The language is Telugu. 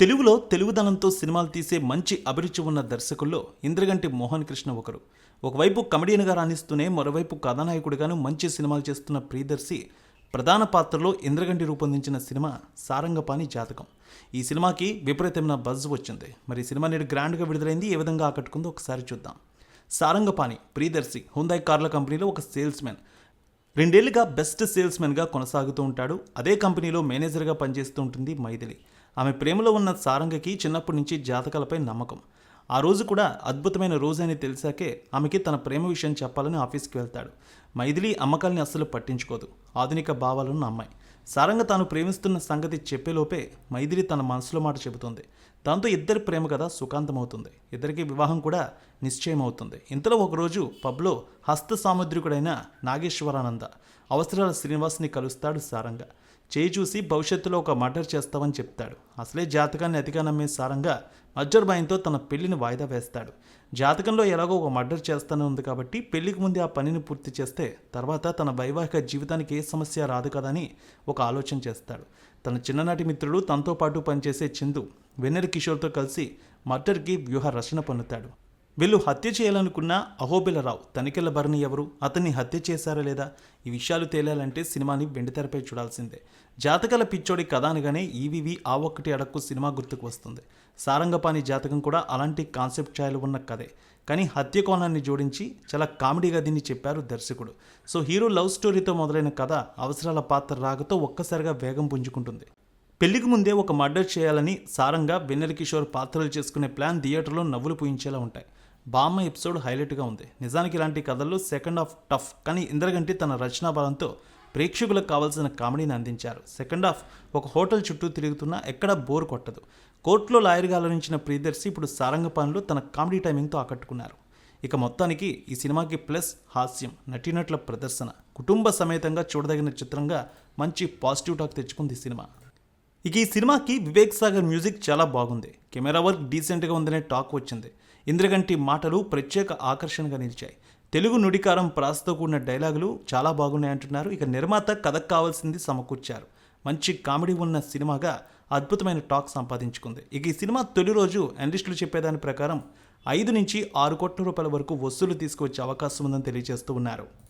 తెలుగులో తెలుగుదనంతో సినిమాలు తీసే మంచి అభిరుచి ఉన్న దర్శకుల్లో ఇంద్రగంటి మోహన్ కృష్ణ ఒకరు. ఒకవైపు కమెడియన్గా రాణిస్తూనే మరోవైపు కథానాయకుడిగాను మంచి సినిమాలు చేస్తున్న ప్రియదర్శి ప్రధాన పాత్రలో ఇంద్రగంటి రూపొందించిన సినిమా సారంగపాణి జాతకం. ఈ సినిమాకి విపరీతమైన బజ్ వచ్చింది. మరి సినిమా నేడు గ్రాండ్గా విడుదలైంది. ఏ విధంగా ఆకట్టుకుందో ఒకసారి చూద్దాం. సారంగపాణి ప్రియదర్శి హుందాయ్ కార్ల కంపెనీలో ఒక సేల్స్మెన్. రెండేళ్ళుగా బెస్ట్ సేల్స్మెన్గా కొనసాగుతూ ఉంటాడు. అదే కంపెనీలో మేనేజర్గా పనిచేస్తూ ఉంటుంది మైథిలి. ఆమె ప్రేమలో ఉన్న సారంగకి చిన్నప్పటి నుంచి జాతకాలపై నమ్మకం. ఆ రోజు కూడా అద్భుతమైన రోజు అని తెలిసాకే ఆమెకి తన ప్రేమ విషయం చెప్పాలని ఆఫీస్కి వెళ్తాడు. మైథిలి అమ్మకాల్ని అస్సలు పట్టించుకోదు. ఆధునిక భావాలను అమ్మాయి. సారంగ తాను ప్రేమిస్తున్న సంగతి చెప్పేలోపే మైథిలి తన మనసులో మాట చెబుతుంది. దాంతో ఇద్దరి ప్రేమ కథ సుఖాంతమవుతుంది. ఇద్దరికి వివాహం కూడా నిశ్చయమవుతుంది. ఇంతలో ఒకరోజు పబ్లో హస్త సాముద్రికుడైన నాగేశ్వరానంద అవసరాల శ్రీనివాస్ని కలుస్తాడు సారంగ. చేయి చూసి భవిష్యత్తులో ఒక మర్డర్ చేస్తావని చెప్తాడు. అసలే జాతకాన్ని అతిగా నమ్మే సారంగా మజ్జర్ భయంతో తన పెళ్ళిని వాయిదా వేస్తాడు. జాతకంలో ఎలాగో ఒక మర్డర్ చేస్తానే ఉంది కాబట్టి పెళ్ళికి ముందే ఆ పనిని పూర్తి చేస్తే తర్వాత తన వైవాహిక జీవితానికి ఏ సమస్య రాదు కదా అని ఒక ఆలోచన చేస్తాడు. తన చిన్ననాటి మిత్రుడు తనతో పాటు పనిచేసే చందు వెన్నెల కిషోర్తో కలిసి మర్డర్కి వ్యూహ రచన పన్నుతాడు. వీళ్ళు హత్య చేయాలనుకున్న అహోబిలరావు తనికెళ్ళ భరణి ఎవరు? అతన్ని హత్య చేశారా లేదా? ఈ విషయాలు తేలాలంటే సినిమాని వెండితెరపై చూడాల్సిందే. జాతకాల పిచ్చోడి కథ అనగానే ఈవివి ఆ ఒక్కటి అడక్కు సినిమా గుర్తుకు వస్తుంది. సారంగపాణి జాతకం కూడా అలాంటి కాన్సెప్ట్ ఛాయలు ఉన్న కథే. కానీ హత్య కోణాన్ని జోడించి చాలా కామెడీగా దీన్ని చెప్పారు దర్శకుడు. సో హీరో లవ్ స్టోరీతో మొదలైన కథ అవసరాల పాత్ర రాకతో ఒక్కసారిగా వేగం పుంజుకుంటుంది. పెళ్ళికి ముందే ఒక మర్డర్ చేయాలని సారంగా వెన్నెల కిషోర్ పాత్రలు చేసుకునే ప్లాన్ థియేటర్లో నవ్వులు పూయించేలా ఉంటాయి. బామ్మ ఎపిసోడ్ హైలైట్గా ఉంది. నిజానికి ఇలాంటి కథల్లో సెకండ్ హాఫ్ టఫ్ కానీ ఇంద్రగంటి తన రచనా బలంతో ప్రేక్షకులకు కావాల్సిన కామెడీని అందించారు. సెకండ్ హాఫ్ ఒక హోటల్ చుట్టూ తిరుగుతున్నా ఎక్కడ బోర్ కొట్టదు. కోర్టులో లాయర్గా ఆలోచించిన ప్రియదర్శి ఇప్పుడు సారంగపాన్లో తన కామెడీ టైమింగ్తో ఆకట్టుకున్నారు. ఇక మొత్తానికి ఈ సినిమాకి ప్లస్ హాస్యం నటీనటుల ప్రదర్శన కుటుంబ సమేతంగా చూడదగిన చిత్రంగా మంచి పాజిటివ్ టాక్ తెచ్చుకుంది ఈ సినిమా. ఇక ఈ సినిమాకి వివేక్ సాగర్ మ్యూజిక్ చాలా బాగుంది. కెమెరా వర్క్ డీసెంట్గా ఉందనే టాక్ వచ్చింది. ఇంద్రగంటి మాటలు ప్రత్యేక ఆకర్షణగా నిలిచాయి. తెలుగు నుడికారం ప్రాసతో కూడిన డైలాగులు చాలా బాగున్నాయంటున్నారు ఇక నిర్మాత కథకు కావాల్సింది సమకూర్చారు. మంచి కామెడీ ఉన్న సినిమాగా అద్భుతమైన టాక్ సంపాదించుకుంది. ఇక ఈ సినిమా తొలి రోజు అనలిస్టులు చెప్పేదాని ప్రకారం ఐదు నుంచి ఆరు కోట్ల రూపాయల వరకు వసూలు తీసుకువచ్చే అవకాశం ఉందని తెలియజేస్తూ ఉన్నారు.